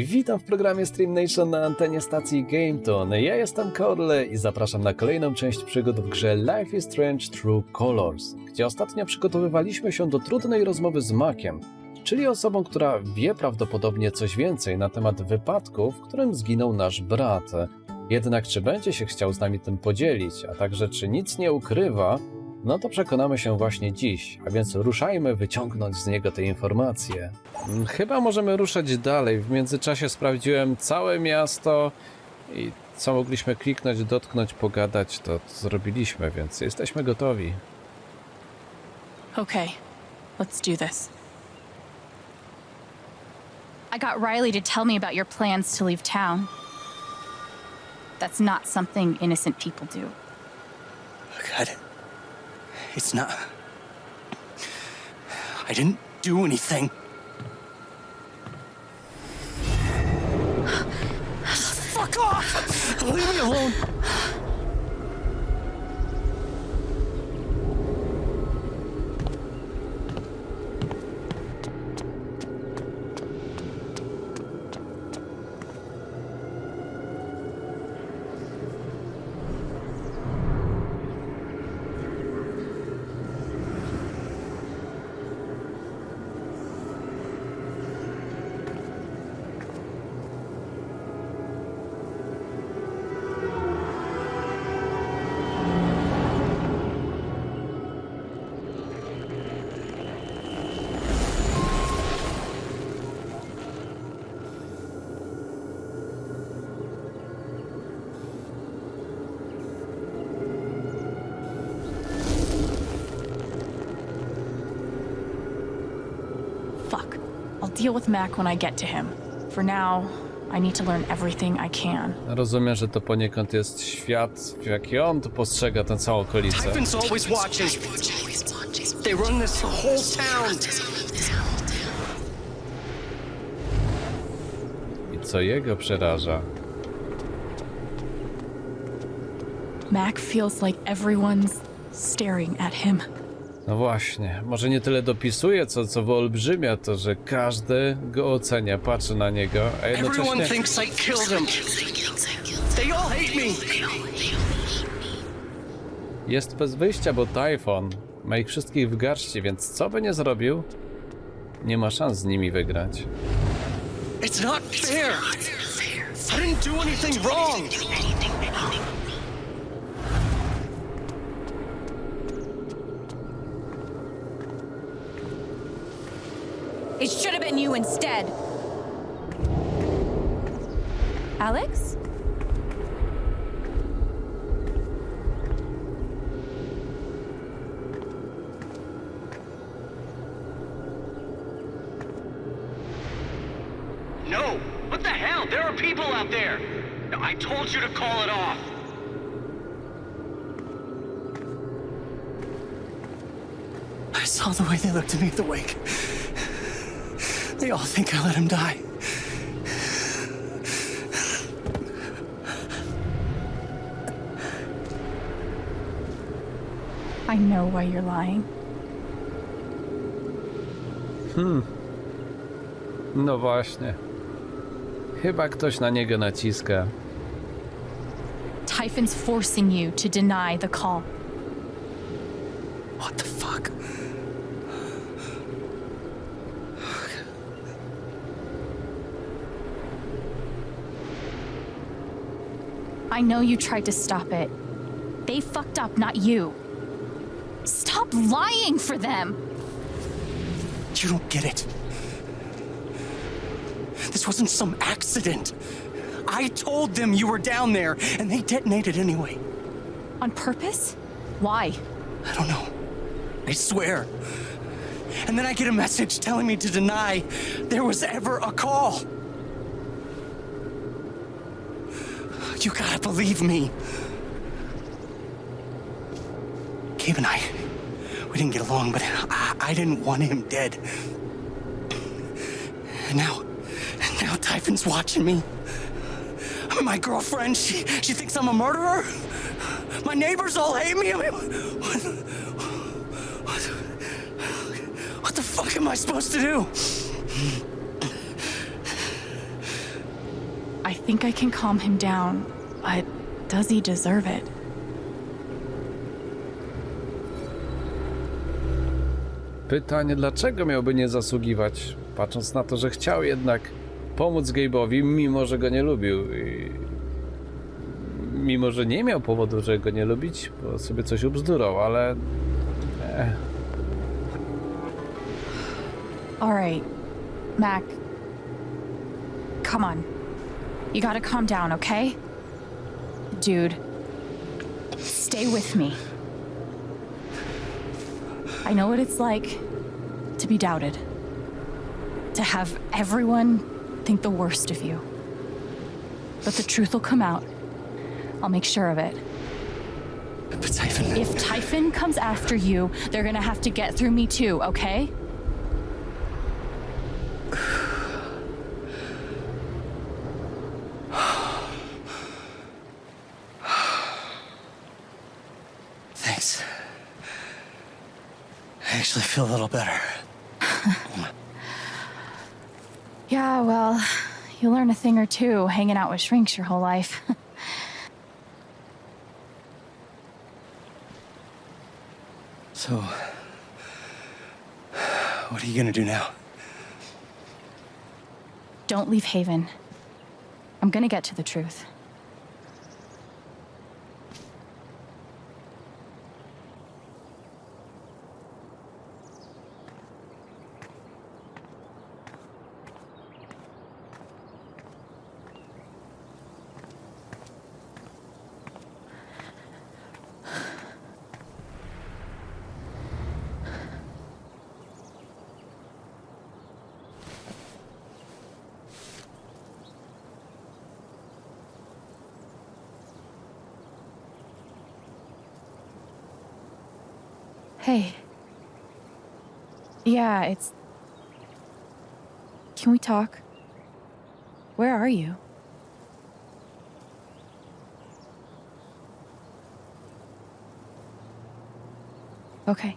Witam w programie Stream Nation na antenie stacji GameTone. Ja jestem Korle i zapraszam na kolejną część przygód w grze Life is Strange True Colors, gdzie ostatnio przygotowywaliśmy się do trudnej rozmowy z Makiem, czyli osobą, która wie prawdopodobnie coś więcej na temat wypadku, w którym zginął nasz brat. Jednak czy będzie się chciał z nami tym podzielić, a także czy nic nie ukrywa, no to przekonamy się właśnie dziś, a więc ruszajmy wyciągnąć z niego te informacje. Mm, Chyba możemy ruszać dalej. W międzyczasie sprawdziłem całe miasto i co mogliśmy kliknąć, dotknąć, pogadać, to, to zrobiliśmy, więc jesteśmy gotowi. Okay, let's do this. I got Riley to tell me about your plans to leave town. That's not something innocent people do. God. It's not. I didn't do anything. Fuck off! Leave me alone! Deal with Mac when I get to him. For now, I need to learn everything I can. Rozumiem, że to poniekąd jest świat, w jaki on tu postrzega tę całą okolicę. Typhon's always watching. They run this whole town. I co jego przeraża? Mac feels like everyone's staring at him. No właśnie, może nie tyle dopisuje, co, co wyolbrzymia to, że każdy go ocenia, patrzy na niego, a Everyone jednocześnie... thinks I killed him. They all hate me. Jest bez wyjścia, bo Typhon ma ich wszystkich w garści, więc co by nie zrobił, nie ma szans z nimi wygrać. It's not fair. I didn't do anything wrong. You instead. Alex? No! What the hell? There are people out there! I told you to call it off! I saw the way they looked at me at the wake. They all think I let him die. I know why you're lying. No właśnie. Chyba ktoś na niego naciska. Typhon's forcing you to deny the call. What the fuck? I know you tried to stop it. They fucked up, not you. Stop lying for them! You don't get it. This wasn't some accident. I told them you were down there, and they detonated anyway. On purpose? Why? I don't know. I swear. And then I get a message telling me to deny there was ever a call. You gotta believe me. Gabe and I, we didn't get along, but I, I didn't want him dead. And now, now Typhon's watching me. My girlfriend, she, she thinks I'm a murderer. My neighbors all hate me. I mean, what, what, what the fuck am I supposed to do? Think I can calm him down, but does he deserve it? Pytanie, dlaczego miałby nie zasługiwać, patrząc na to, że chciał jednak pomóc Gabe'owi, mimo że go nie lubił. I... Mimo, że nie miał powodu, żeby go nie lubić, bo sobie coś ubzdurał, ale All right, Mac. Come on. You gotta calm down, okay? Dude, stay with me. I know what it's like to be doubted, to have everyone think the worst of you. But the truth will come out. I'll make sure of it. But Typhon. If Typhon comes after you, they're gonna have to get through me too, okay? I actually feel a little better. Yeah, well, you learn a thing or two hanging out with shrinks your whole life. So, what are you gonna do now? Don't leave Haven. I'm gonna get to the truth. Hey. Yeah, it's. Can we talk? Where are you? Okay.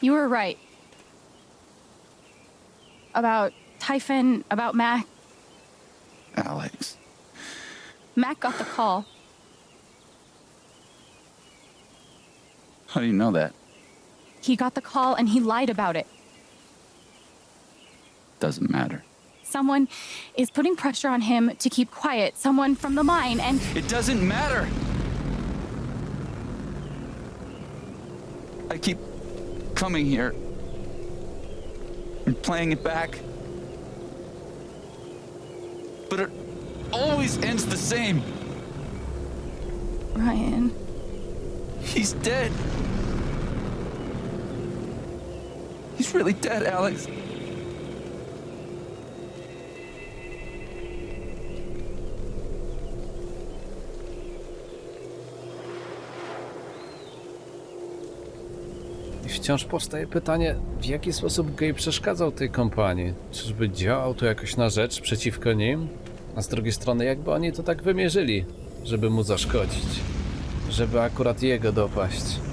You were right. About Typhon, about Mac. Alex. Mac got the call. How do you know that? He got the call and he lied about it. Doesn't matter. Someone is putting pressure on him to keep quiet. Someone from the mine, and It doesn't matter! I keep coming here and playing it back. But it always ends the same. Ryan. He's dead. He's really dead, Alex. Wciąż powstaje pytanie, w jaki sposób Gabe przeszkadzał tej kompanii? Czyżby działał tu jakoś na rzecz przeciwko nim? A z drugiej strony, jakby oni to tak wymierzyli, żeby mu zaszkodzić? Żeby akurat jego dopaść?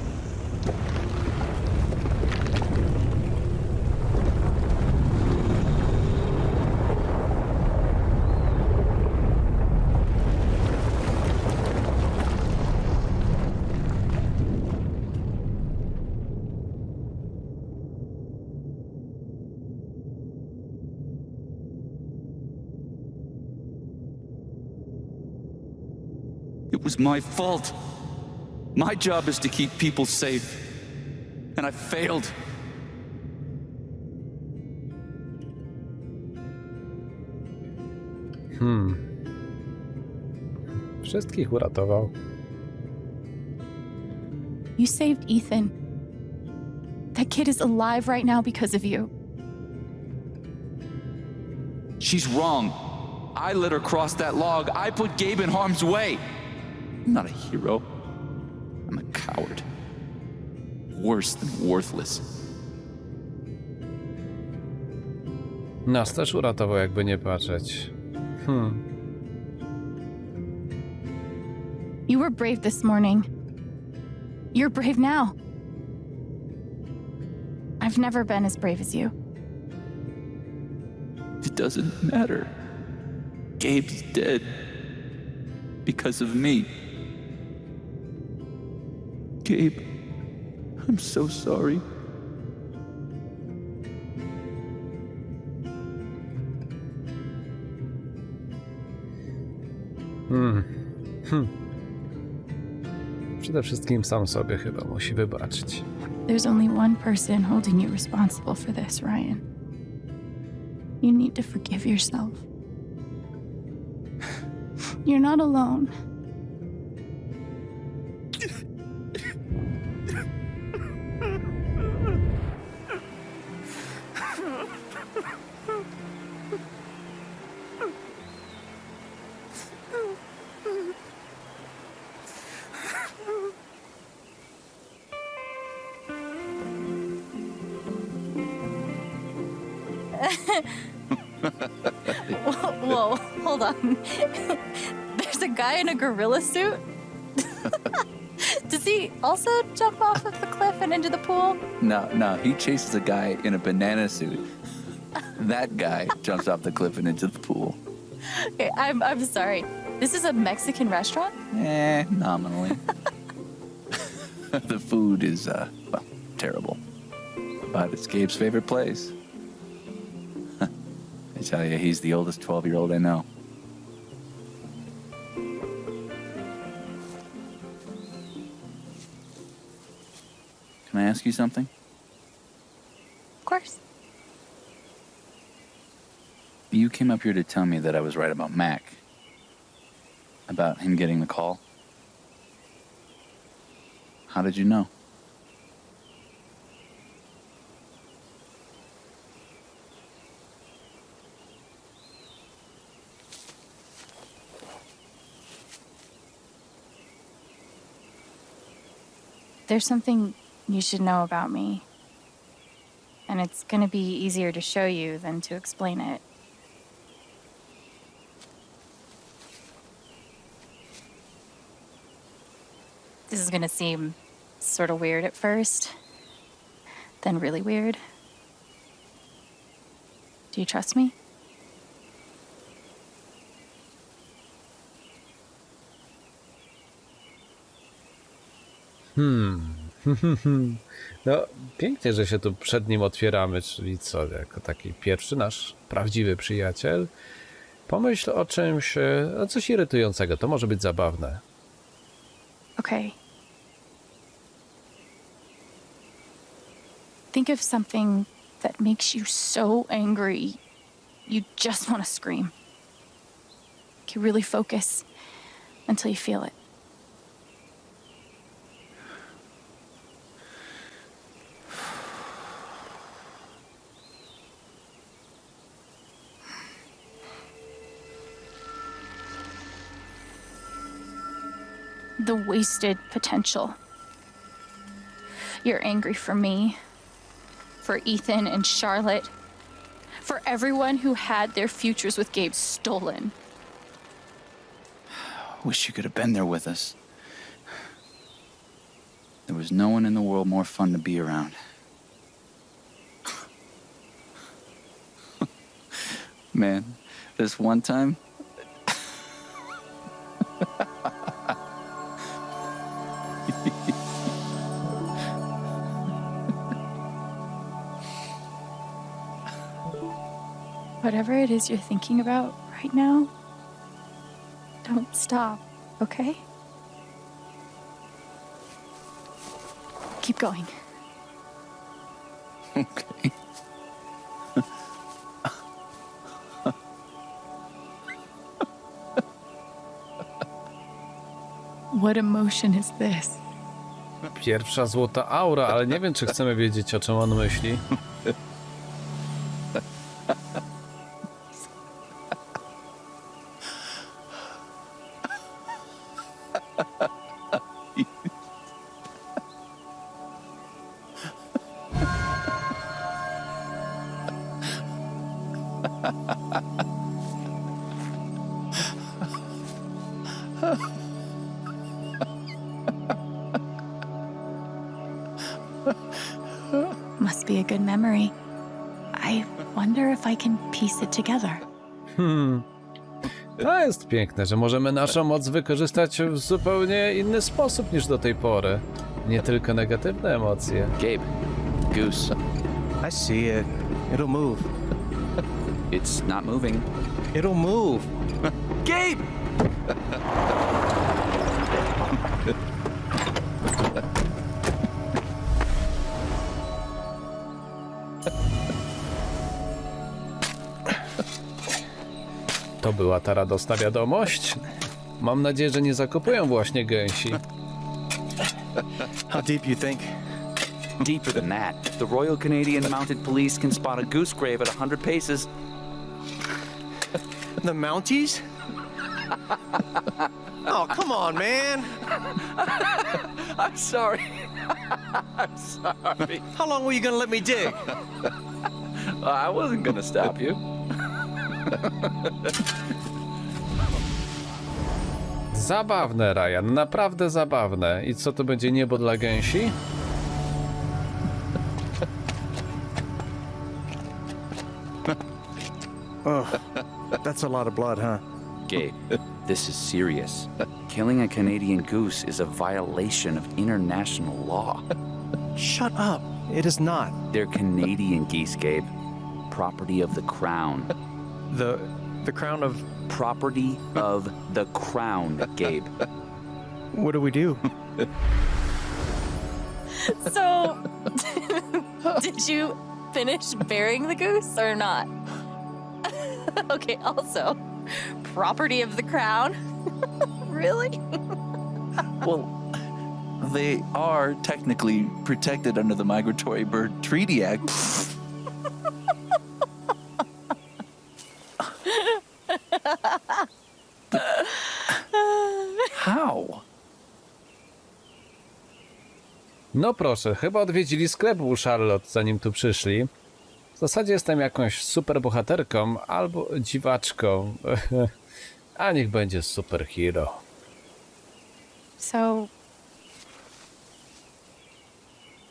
Was my fault. My job is to keep people safe. And I failed. Hmm. Wszystkich uratował. You saved Ethan. That kid is alive right now because of you. She's wrong. I let her cross that log. I put Gabe in harm's way. I'm not a hero. I'm a coward. Worse than worthless. Nas też uratował, jakby nie patrzeć. Hmm. You were brave this morning. You're brave now. I've never been as brave as you. It doesn't matter. Gabe's dead. Because of me. Gabe, I'm so sorry. Hmm. Hmm. Przede wszystkim sam sobie chyba musi wybaczyć. There's only one person holding you responsible for this, Ryan. You need to forgive yourself. You're not alone. Whoa, hold on. There's a guy in a gorilla suit? Does he also jump off of the cliff and into the pool? No, no, he chases a guy in a banana suit. That guy jumps off the cliff and into the pool. Okay, I'm, I'm sorry. This is a Mexican restaurant? Eh, nominally. the food is, uh, well, terrible. But it's Gabe's favorite place. Tell you, he's the oldest 12 year old I know. Can I ask you something? Of course. You came up here to tell me that I was right about Mac. About him getting the call. How did you know? There's something you should know about me. And it's gonna be easier to show you than to explain it. This is gonna seem sort of weird at first, then really weird. Do you trust me? No, pięknie, że się tu przed nim otwieramy, czyli co, jako taki pierwszy nasz prawdziwy przyjaciel. Pomyśl o czymś, e, o coś irytującego, to może być zabawne. Okay. Think of something that makes you so angry you just want to scream. Okay, really focus until you feel it. The wasted potential. You're angry for me, for Ethan and Charlotte, for everyone who had their futures with Gabe stolen. Wish you could have been there with us. There was no one in the world more fun to be around. Man, this one time. Whatever it is you're thinking about right now, don't stop, okay? Keep going. Okay. What emotion is this? Pierwsza złota aura, ale nie wiem, czy chcemy wiedzieć, o czym on myśli. Must be a good memory. I wonder if I can piece it together. To jest piękne, że możemy naszą moc wykorzystać w zupełnie inny sposób niż do tej pory. Nie tylko negatywne emocje. Gabe, Goose, I see it. It'll move. it's not moving. It'll move. Gabe! To była ta radosna wiadomość. Mam nadzieję, że nie zakopują właśnie gęsi. How deep you think? Deeper than that, the Royal Canadian Mounted Police can spot a goose grave at 100 paces. The Mounties? Oh, come on, man. I'm sorry. I'm sorry. How long were you gonna let me dig? I wasn't gonna stop you. Zabawne, Ryan, naprawdę zabawne. I co to będzie niebo dla gęsi? That's a lot of blood, huh? Gabe, this is serious. Killing a Canadian goose is a violation of international law. Shut up. It is not. They're Canadian geese, Gabe. Property of the crown. The the crown of Property of the crown, Gabe. what do we do? So, did you finish burying the goose or not? okay, also, property of the crown? really? Well, they are technically protected under the Migratory Bird Treaty Act. How? No proszę, chyba odwiedzili sklep u Charlotte, zanim tu przyszli. W zasadzie jestem jakąś super bohaterką albo dziwaczką. A niech będzie superhero. So,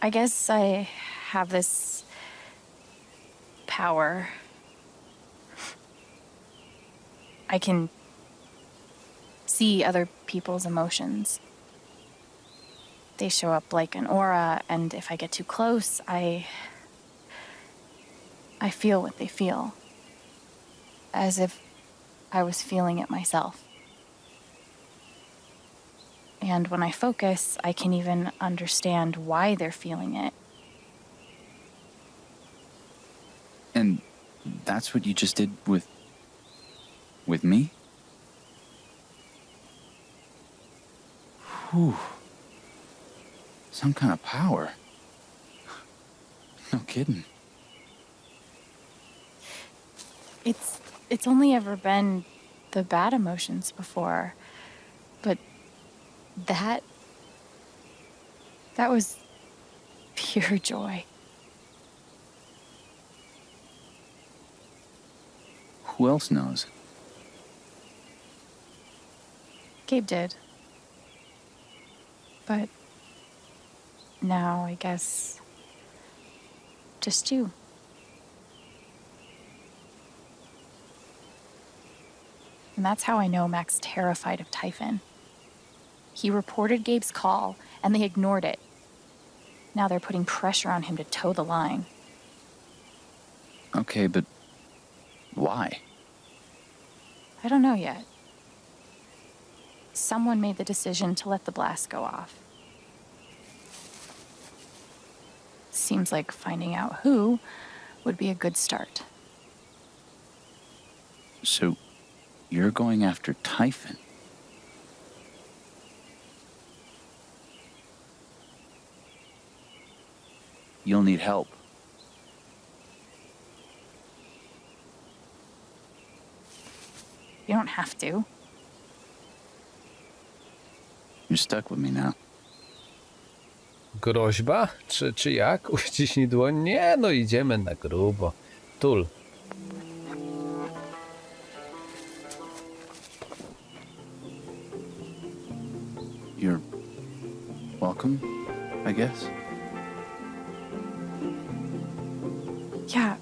I guess I have this power. I can see other people's emotions. They show up like an aura, and if I get too close, I. I feel what they feel. As if I was feeling it myself. And when I focus, I can even understand why they're feeling it. And that's what you just did with. with me? Whew. Some kind of power. No kidding. It's it's only ever been the bad emotions before. But that that was pure joy. Who else knows? Gabe did. But now I guess just you. And that's how I know Mac's terrified of Typhon. He reported Gabe's call, and they ignored it. Now they're putting pressure on him to toe the line. Okay, but why? I don't know yet. Someone made the decision to let the blast go off. Seems like finding out who would be a good start. So, you're going after Typhon? You'll need help. You don't have to. You're stuck with me now. Groźba? Czy, czy jak? Uściśnij dłoń? Nie, no idziemy na grubo. Tul. Welcome, I guess. Yeah.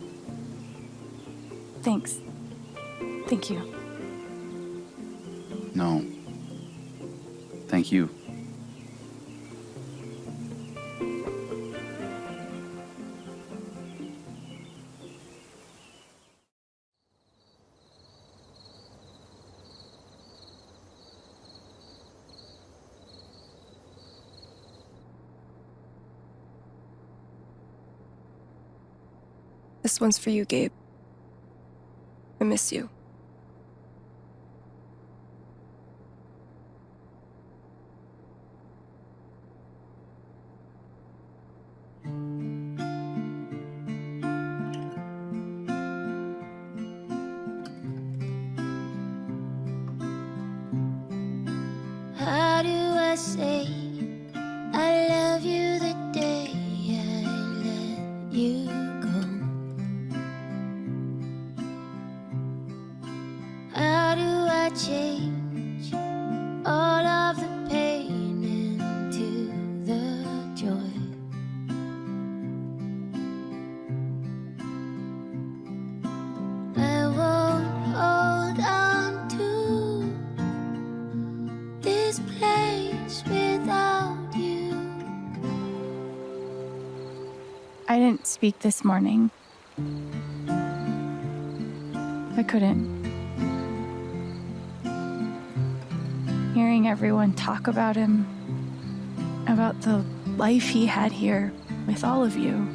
Thanks. Thank you. No. Thank you. This one's for you, Gabe. I miss you. Change all of the pain into the joy? I won't hold on to this place without you. I didn't speak this morning. I couldn't. Everyone talk about him, about the life he had here with all of you,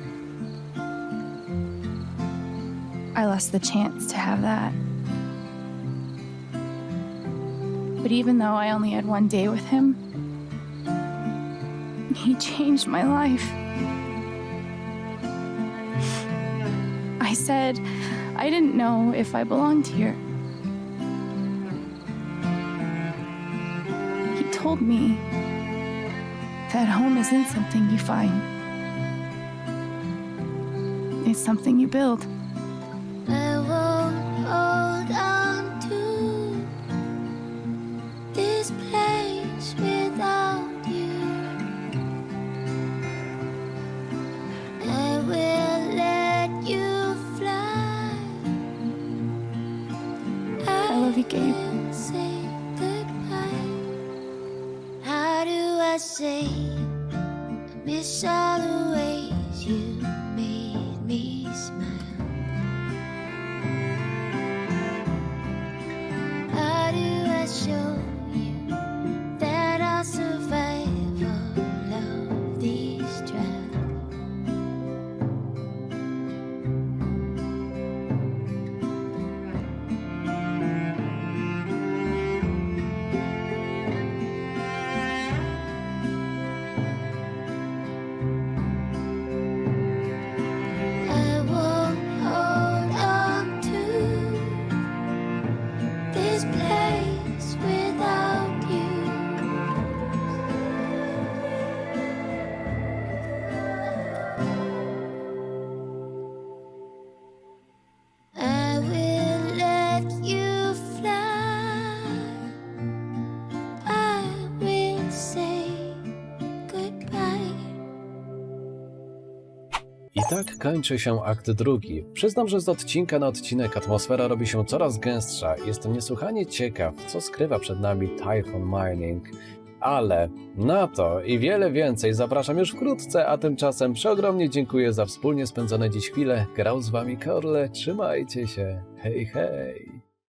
I lost the chance to have that. But even though I only had one day with him, he changed my life. I said I didn't know if I belonged here. Told me that home isn't something you find, it's something you build. I won't hold on to this place without you. I will let you fly. I love you, Gabe. Say I miss all the this place tak kończy się akt drugi. Przyznam, że z odcinka na odcinek atmosfera robi się coraz gęstsza jestem niesłychanie ciekaw, co skrywa przed nami Typhon Mining. Ale na to i wiele więcej zapraszam już wkrótce, a tymczasem przeogromnie dziękuję za wspólnie spędzone dziś chwile. Grał z wami Korle, trzymajcie się, hej hej!